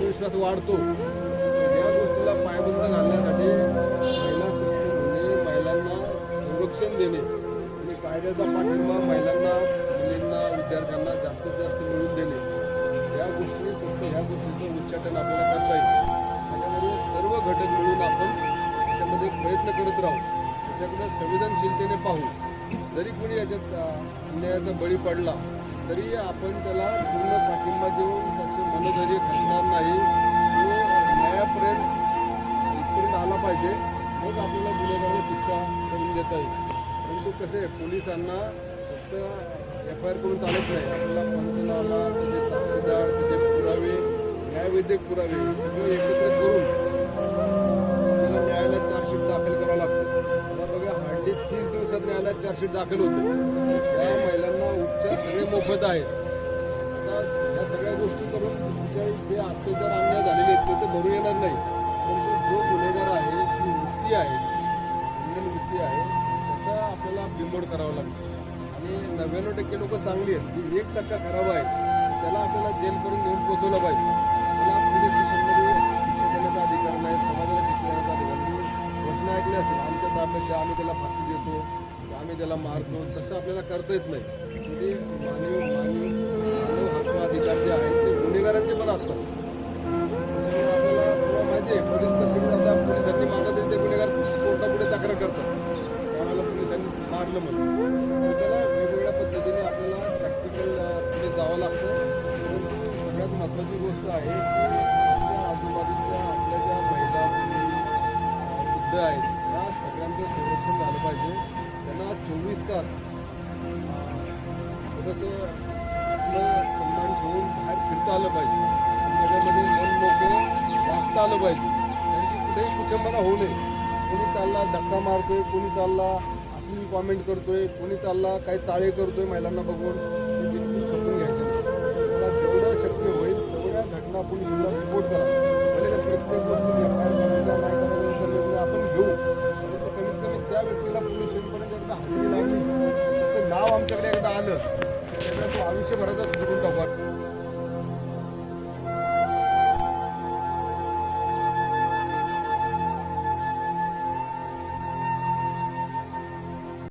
आत्मविश्वास वाढतो. या गोष्टीला पायबंद घालण्यासाठी महिला शिक्षण होणे महिलांना संरक्षण देणे आणि कायद्याचा पाठिंबा महिलांना मुलींना विद्यार्थ्यांना जास्तीत जास्त मिळवून देणे. या गोष्टी फक्त ह्या गोष्टीचं उच्चाटन आपल्याला करता येईल. त्याच्यामध्ये सर्व घटक मिळून आपण त्याच्यामध्ये प्रयत्न करत राहू. त्याच्याकडे संवेदनशीलतेने पाहू. जरी कोणी याच्यात अन्यायाचा बळी पडला तरी आपण त्याला पूर्ण पाठिंबा देऊन त्याचे मनोधैर्य खचणार नाही. तो न्यायापर्यंत इथपर्यंत आला पाहिजे मग आपल्याला गुन्हेगाराला शिक्षा करून देता येईल. परंतु कसं आहे पोलिसांना फक्त एफ आय आर करून चालत नाही. आपल्याला पंचनामा त्याचे साक्षीदार त्याचे पुरावे न्यायवैद्यक पुरावे सगळे एकत्र करून महिला चार्जशीट दाखल होते. त्या महिलांना उपचार सगळे मोफत आहेत. आता या सगळ्या गोष्टी करून तुमच्या जे अत्याचार अन्याय झालेले आहेत ते तर भरून येणार नाही. परंतु जो गुन्हेगार आहे जी वृत्ती आहे इंडियन वृत्ती आहे त्याचा आपल्याला बिमोड करावं लागतं. आणि नव्याण्णव टक्के लोक चांगली आहेत जी एक टक्का खराब आहे त्याला आपल्याला जेल करून घेऊन पोहोचवलं पाहिजे. त्याला पोलीस स्टेशनमध्ये शिक्षा देण्याचा अधिकार नाही समाजाला शिक्षा देण्याचा अधिकार नाही. घोषणा ऐकली असेल आमच्या ताब्यात आम्ही त्याला फाशी देतो आम्ही त्याला मारतो तसं आपल्याला करता येत नाही. म्हणजे मानव मानव मानव हक्क अधिकार जे आहेत ते गुन्हेगारांचे पण असतात. आपल्याला माहिती आहे पोलीस कस्टडीत आता पोलिसांनी मारलं तरी ते गुन्हेगार कोर्टापुढे तक्रार करतात. आम्हाला पोलिसांनी मारलं म्हणून. त्याला वेगवेगळ्या पद्धतीने आपल्याला प्रॅक्टिकल पुढे जावं लागतं. सगळ्यात महत्त्वाची गोष्ट आहे आजूबाजूच्या आपल्या ज्या महिला वृद्ध आहेत त्या सगळ्यांचं संरक्षण झालं पाहिजे. त्यांना चोवीस तास. थोडंसं आपलं सन्मान ठेवून बाहेर फिरता आलं पाहिजे. त्याच्यामध्ये मन मोकळं वागता आलं पाहिजे. त्यांची कुठेही कुचंबना होऊ नये. कोणी चालला धक्का मारतोय कोणी चालला अशी कॉमेंट करतोय कोणी चालला काही चाळे करतोय महिलांना बघून. आलं. त्याला तो आयुष्यभरातच करून टाकू